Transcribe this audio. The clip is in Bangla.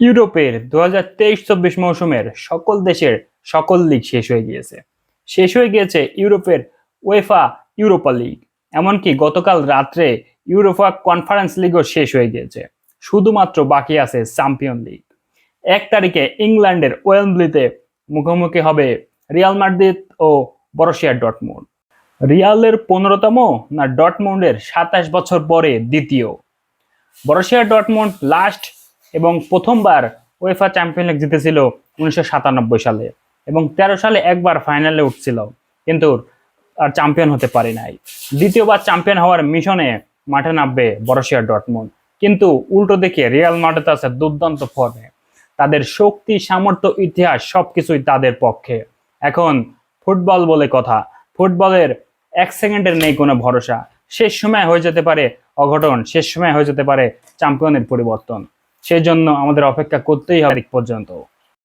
ইউরোপের দু হাজার তেইশ চব্বিশ মৌসুমের সকল দেশের সকল লিগ শেষ হয়ে গিয়েছে। শেষ হয়ে গিয়েছে ইউরোপের ওয়েফা ইউরোপা লিগ। এমনকি গতকাল রাত্রে ইউরোপা কনফারেন্স লিগও শেষ হয়ে গিয়েছে। শুধুমাত্র বাকি আছে চ্যাম্পিয়ন লিগ। এক তারিখে ইংল্যান্ডের ওয়েলব্লিতে মুখোমুখি হবে রিয়াল মাদ্রিদ ও বরসিয়া ডটমুন্ড। রিয়ালের পনেরোতম না ডটমুন্ডের সাতাশ বছর পরে দ্বিতীয়। বরসিয়া ডটমুন্ড লাস্ট এবং প্রথমবার ওয়েফা চ্যাম্পিয়ন লিগ জিতেছিল উনিশশো সাতানব্বই সালে এবং তেরো সালে একবার ফাইনালে উঠছিল, কিন্তু আর চ্যাম্পিয়ন হতে পারে নাই। দ্বিতীয়বার চ্যাম্পিয়ন হওয়ার মিশনে মাঠে নামবে বরসিয়া ডটমুন্ড কিন্তু উল্টো দিকে রিয়াল মাদ্রিদ আছে দুর্দান্ত ফর্মে তাদের শক্তি, সামর্থ্য, ইতিহাস সবকিছুই তাদের পক্ষে। এখন ফুটবল বলে কথা। ফুটবলের এক সেকেন্ডের নেই কোনো ভরসা। শেষ সময় হয়ে যেতে পারে অঘটন, শেষ সময় হয়ে যেতে পারে চ্যাম্পিয়নের পরিবর্তন। সেই জন্য আমাদের অপেক্ষা করতেই হবে পর্যন্ত।